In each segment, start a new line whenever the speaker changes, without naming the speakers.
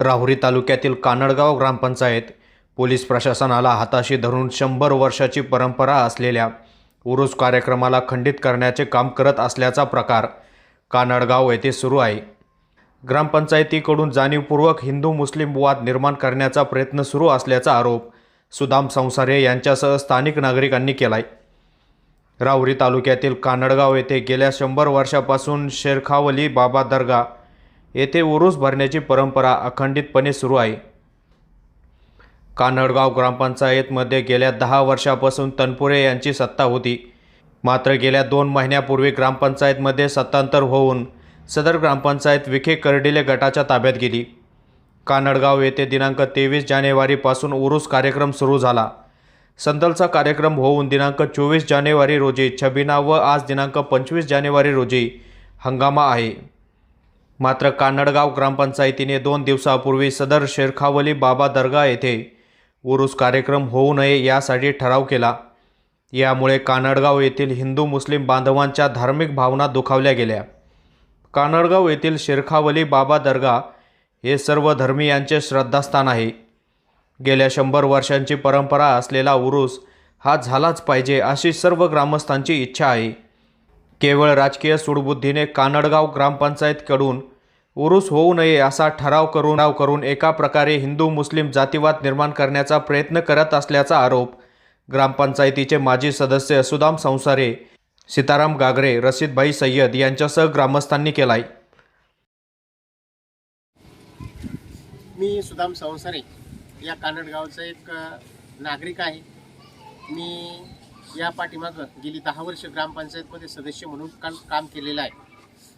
राहुरी तालुक्यातील कानडगाव ग्रामपंचायत पोलीस प्रशासनाला हाताशी धरून शंभर वर्षाची परंपरा असलेल्या उरूस कार्यक्रमाला खंडित करण्याचे काम करत असल्याचा प्रकार कानडगाव येथे सुरू आहे. ग्रामपंचायतीकडून जाणीवपूर्वक हिंदू मुस्लिम वाद निर्माण करण्याचा प्रयत्न सुरू असल्याचा आरोप सुदाम संसारे यांच्यासह स्थानिक नागरिकांनी केलाय. राहुरी तालुक्यातील कानडगाव येथे गेल्या शंभर वर्षापासून शेरखावली बाबा दर्गा येथे उरूस भरण्याची परंपरा अखंडितपणे सुरू आहे. कानडगाव ग्रामपंचायतमध्ये गेल्या दहा वर्षापासून तनपुरे यांची सत्ता होती. मात्र गेल्या दोन महिन्यापूर्वी ग्रामपंचायतमध्ये सत्तांतर होऊन सदर ग्रामपंचायत विखे कर्डिले गटाच्या ताब्यात गेली. कानडगाव येथे दिनांक तेवीस जानेवारीपासून उरूस कार्यक्रम सुरू झाला. संदलचा कार्यक्रम होऊन दिनांक चोवीस जानेवारी रोजी छबिना व आज दिनांक पंचवीस जानेवारी रोजी हंगामा आहे. मात्र कानडगाव ग्रामपंचायतीने दोन दिवसापूर्वी सदर शेरखावली बाबा दर्गा येथे उरूस कार्यक्रम होऊ नये यासाठी ठराव केला. यामुळे कानडगाव येथील हिंदू मुस्लिम बांधवांच्या धार्मिक भावना दुखावल्या गेल्या. कानडगाव येथील शेरखावली बाबा दर्गा हे सर्व धर्मीयांचे श्रद्धास्थान आहे. गेल्या शंभर वर्षांची परंपरा असलेला उरूस हा झालाच पाहिजे अशी सर्व ग्रामस्थांची इच्छा आहे. केवळ राजकीय सूडबुद्धीने कानडगाव ग्रामपंचायतकडून उरूस होऊ नये असा ठराव करून करून एका प्रकारे हिंदू मुस्लिम जातीवाद निर्माण करण्याचा प्रयत्न करत असल्याचा आरोप ग्रामपंचायतीचे माजी सदस्य सुदाम संसारे सीताराम गागरे रशीदभाई सय्यद यांच्यासह ग्रामस्थांनी केलाय.
मी सुदाम संसारे या कानडगावचा एक नागरिक आहे. मी या पाठीमागं गेली दहा वर्ष ग्रामपंचायतमध्ये सदस्य म्हणून काम काम केलेलं आहे.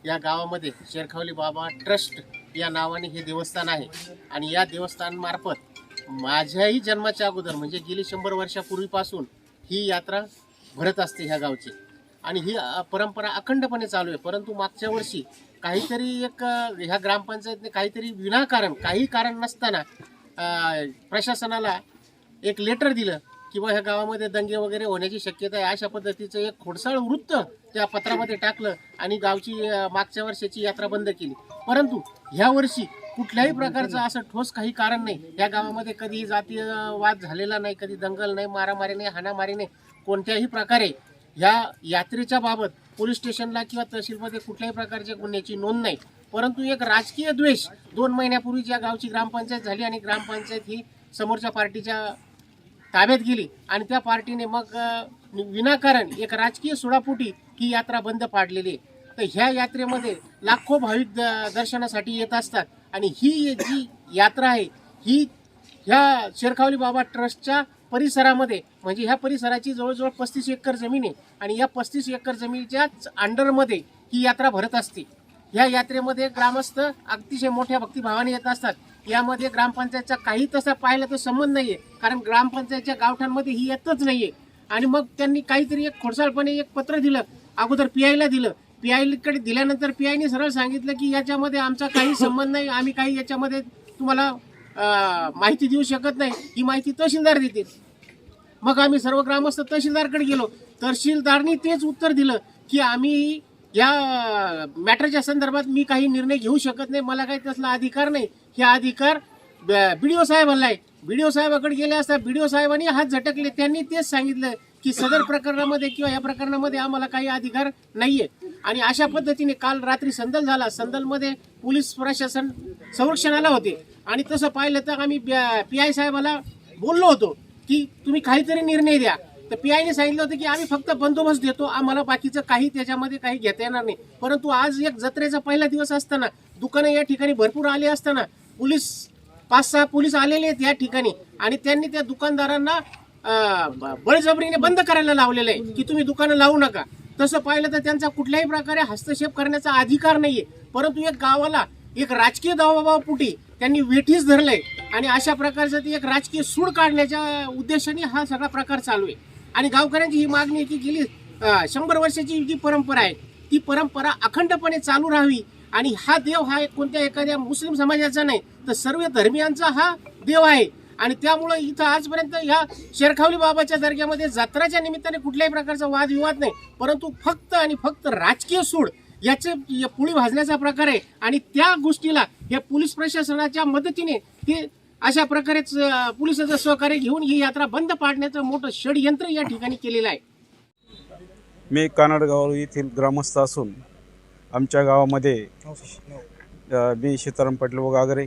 या गावामध्ये शेरखावली बाबा ट्रस्ट या नावाने हे देवस्थान आहे. आणि या देवस्थानमार्फत माझ्याही जन्माच्या अगोदर म्हणजे गेली शंभर वर्षापूर्वीपासून ही यात्रा भरत असते ह्या गावची. आणि ही परंपरा अखंडपणे चालू आहे. परंतु मागच्या वर्षी काहीतरी एक ह्या ग्रामपंचायतने काहीतरी विनाकारण काही कारण नसताना प्रशासनाला एक लेटर दिलं किंवा ह्या गावामध्ये दंगे वगैरे होण्याची शक्यता आहे अशा पद्धतीचं एक खोडसाळ वृत्त त्या पत्रामध्ये टाकलं आणि गावची मागच्या वर्षाची यात्रा बंद केली. परंतु ह्या वर्षी कुठल्याही प्रकारचं असं ठोस काही कारण नाही. या गावामध्ये कधीही जातीय वाद झालेला नाही कधी दंगल नाही मारामारी नाही हाणामारी नाही. कोणत्याही प्रकारे ह्या यात्रेच्या बाबत पोलीस स्टेशनला किंवा तहसीलमध्ये कुठल्याही प्रकारच्या गुन्ह्याची नोंद नाही. परंतु एक राजकीय द्वेष दोन महिन्यापूर्वी ज्या गावची ग्रामपंचायत झाली आणि ग्रामपंचायत ही समोरच्या पार्टीच्या ताब्यात गेली आणि त्या पार्टीने मग विनाकारण एक राजकीय सुडापुटी ही यात्रा बंद पाडलेली आहे. तर ह्या यात्रेमध्ये लाखो भाविक द- दर्शनासाठी येत असतात. आणि ही जी यात्रा आहे ही ह्या शेरखावली बाबा ट्रस्टच्या परिसरामध्ये म्हणजे ह्या परिसराची जवळजवळ पस्तीस एकर जमीन आहे. आणि या पस्तीस एकर जमिनीच्याच अंडरमध्ये ही यात्रा भरत असते. ह्या यात्रेमध्ये ग्रामस्थ अतिशय मोठ्या भक्तिभावाने येत असतात. यामध्ये ग्रामपंचायतचा काही तसा पाहिला तर संबंध नाहीये. कारण ग्रामपंचायतच्या गावठांमध्ये ही येतच नाहीये. आणि मग त्यांनी काहीतरी एक खोडसाळपणे एक पत्र दिलं. अगोदर पी आयला दिलं. पीआयकडे दिल्यानंतर पी आयने सरळ सांगितलं की याच्यामध्ये आमचा काही संबंध नाही. आम्ही काही याच्यामध्ये तुम्हाला माहिती देऊ शकत नाही. ही माहिती तहसीलदार देतील. मग आम्ही सर्व ग्रामस्थ तहसीलदारकडे गेलो. तहसीलदारनी तेच उत्तर दिलं की आम्ही या मॅटरच्या संदर्भात मी काही निर्णय घेऊ शकत नाही. मला काही तसला अधिकार नाही. हे अधिकार बी ओ साहेबांना आहे. बी ओ साहेबाकडे गेले असता बी ओ साहेबांनी हात झटकले. त्यांनी तेच सांगितलं की सदर प्रकरणामध्ये किंवा या प्रकरणामध्ये आम्हाला काही अधिकार नाहीये. आणि अशा पद्धतीने काल रात्री संदल झाला. संदलमध्ये पोलीस प्रशासन संरक्षणाला होते. आणि तसं पाहिलं तर आम्ही पी आय साहेबाला बोललो होतो की तुम्ही काहीतरी निर्णय द्या. तर पी आयने सांगितलं होतं की आम्ही फक्त बंदोबस्त देतो. आम्हाला बाकीचं काही त्याच्यामध्ये काही घेता येणार नाही. परंतु आज एक जत्रेचा पहिला दिवस असताना दुकानं या ठिकाणी भरपूर आली असताना पोलीस पाच सहा पोलीस आलेले आहेत या ठिकाणी आणि त्यांनी त्या दुकानदारांना बळजबरीने बंद करायला लावलेलं आहे की तुम्ही दुकानं लावू नका. तसं पाहिलं तर त्यांचा कुठल्याही प्रकारे हस्तक्षेप करण्याचा अधिकार नाहीये. परंतु एक गावाला एक राजकीय दबावापुटी त्यांनी वेठीस धरलंय आणि अशा प्रकारचं ती एक राजकीय सूड काढण्याच्या उद्देशाने हा सगळा प्रकार चालू आहे. आणि गावकऱ्यांची ही मागणी आहे की गेली शंभर वर्षाची जी परंपरा आहे ती परंपरा अखंडपणे चालू राहावी. आणि हा देव हा एक कोणत्या एखाद्या मुस्लिम समाजाचा नाही तर सर्व धर्मियांचा हा देव आहे. आणि त्यामुळं इथं आजपर्यंत ह्या शेरखावली बाबाच्या दर्ग्यामध्ये जत्राच्या निमित्ताने कुठल्याही प्रकारचा वादविवाद नाही परंतु फक्त आणि फक्त राजकीय सूड याचे पुळी भाजण्याचा प्रकार आहे. आणि त्या गोष्टीला या पोलीस प्रशासनाच्या मदतीने ते अशा प्रकारेच पोलिसाचं सहकार्य घेऊन ही यात्रा बंद पाडण्याचं मोठं षडयंत्र या ठिकाणी केलेलं आहे.
मी कानडगाव येथील ग्रामस्थ असून आमच्या गावामध्ये मी सीताराम पाटील व गागरे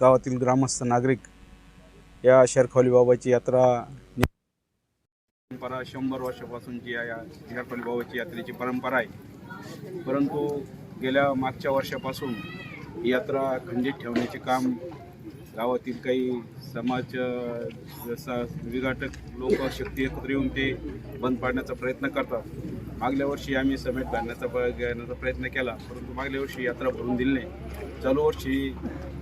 गावातील ग्रामस्थ नागरिक या शेरखवली बाबाची यात्रा परंपरा शंभर वर्षापासूनची या या बाबाची यात्रेची परंपरा आहे. परंतु गेल्या मागच्या वर्षापासून यात्रा खंडित ठेवण्याचे काम गावातील काही समाज जसा विघाटक लोक शक्ती एकत्र येऊन ते बंद पाडण्याचा प्रयत्न करतात. मागल्या वर्षी आम्ही समेट घालण्याचा घेण्याचा प्रयत्न केला परंतु मागल्या वर्षी यात्रा भरून दिली नाही. चालू वर्षी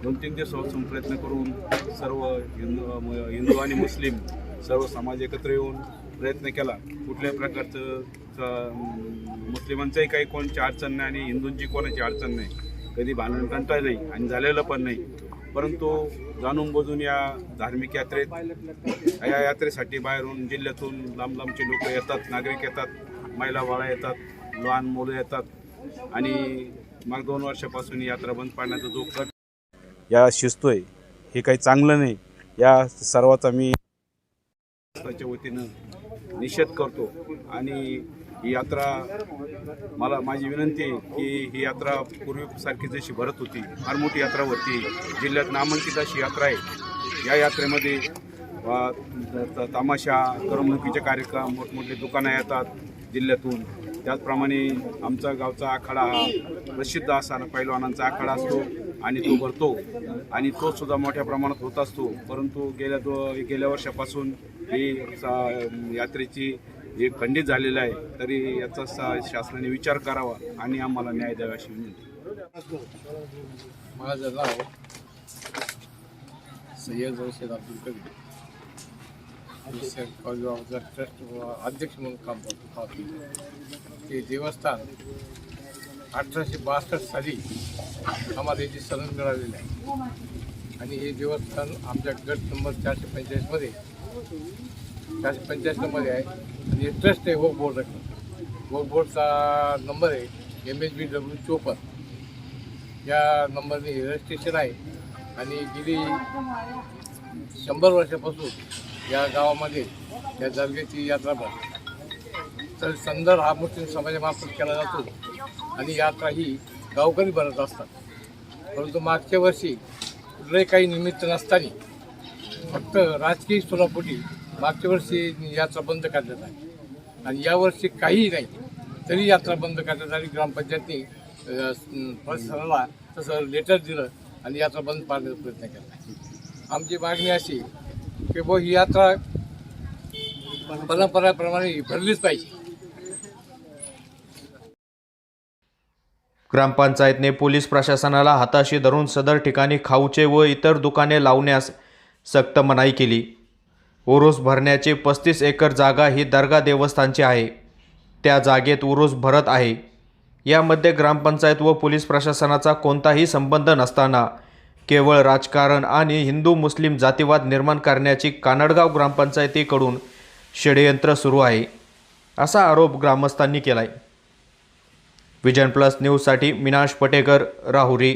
दोन तीन दिवसापासून प्रयत्न करून सर्व हिंदू हिंदू आणि मुस्लिम सर्व समाज एकत्र येऊन प्रयत्न केला. कुठल्याही प्रकारचं मुस्लिमांचंही काही कोणाची अडचण नाही आणि हिंदूंची कोणाची अडचण नाही. कधी भांडण कंटाळ नाही आणि झालेलं पण नाही. परंतु जाणून बजून या धार्मिक यात्रेत या यात्रेसाठी बाहेरून जिल्ह्यातून लांब लांबचे लोक येतात नागरिक येतात महिला बाळा येतात लहान मुलं येतात आणि माग दोन वर्षापासून यात्रा बंद पाडण्याचा जो कट या शिजतोय हे काही चांगलं नाही. या सर्वाचा मी त्याच्या वतीनं निषेध करतो आणि ही यात्रा मला माझी विनंती आहे की ही यात्रा पूर्वीसारखी जशी भरत होती फार मोठी यात्रा होती जिल्ह्यात नामांकित अशी यात्रा आहे. या यात्रेमध्ये त- तमाशा करमणुकीचे कार्यक्रम मोठमोठे दुकानं येतात जिल्ह्यातून. त्याचप्रमाणे आमचा गावचा आखाडा हा प्रसिद्ध असा पैलवानांचा आखाडा असतो आणि तो भरतो. आणि तो सुद्धा मोठ्या प्रमाणात होत असतो. परंतु गेल्या दो गेल्या वर्षापासून ही सा- यात्रेची जे खंडित झालेलं आहे तरी याचा सा शासनाने विचार करावा आणि आम्हाला न्याय द्यावा अशी विनंती.
माझं नाव सय्यद औषध अब्दुल कबीर. ट्रस्ट अध्यक्ष म्हणून काम करतो. पाहतो ते देवस्थान अठराशे बासष्ट साली आम्हाला याची सरण मिळालेली आहे. आणि हे देवस्थान आमच्या गट नंबर चारशे पंचेचाळीसमध्ये चारशे पंचेचाळीसमध्ये आहे. आणि हे ट्रस्ट आहे वर्क बोर्ड वर्क बोर्डचा नंबर आहे एम एच बी डब्ल्यू चोपन्न. या नंबरने रजिस्ट्रेशन आहे. आणि गेली शंभर वर्षापासून या गावामध्ये या दर्ग्याची यात्रा भरते तर संदर हा मुस्लिम समाजामार्फत केला जातो. आणि यात्रा ही गावकरी भरत असतात. परंतु मागच्या वर्षी कुठलंही काही निमित्त नसताना फक्त राजकीय सोलापुटी मागच्या वर्षी यात्रा बंद करण्यात आली. आणि यावर्षी काहीही नाही तरी यात्रा बंद करण्यात आली. ग्रामपंचायतनी प्रशासनाला तसं लेटर दिलं आणि यात्रा बंद पाडण्याचा प्रयत्न केला. आमची मागणी अशी की बुवा ही यात्रा परंपराप्रमाणे भरलीच पाहिजे.
ग्रामपंचायतने पोलीस प्रशासनाला हाताशी धरून सदर ठिकाणी खाऊचे व इतर दुकाने लावण्यास सक्त मनाई केली. उरूस भरण्याची पस्तीस एकर जागा ही दर्गा देवस्थानची आहे. त्या जागेत उरूस भरत आहे. यामध्ये ग्रामपंचायत व पोलीस प्रशासनाचा कोणताही संबंध नसताना केवळ राजकारण आणि हिंदू मुस्लिम जातीवाद निर्माण करण्याची कानडगाव ग्रामपंचायतीकडून षडयंत्र सुरू आहे असा आरोप ग्रामस्थांनी केला आहे विजन प्लस न्यूजसाठी मिनाश पटेकर राहुरी.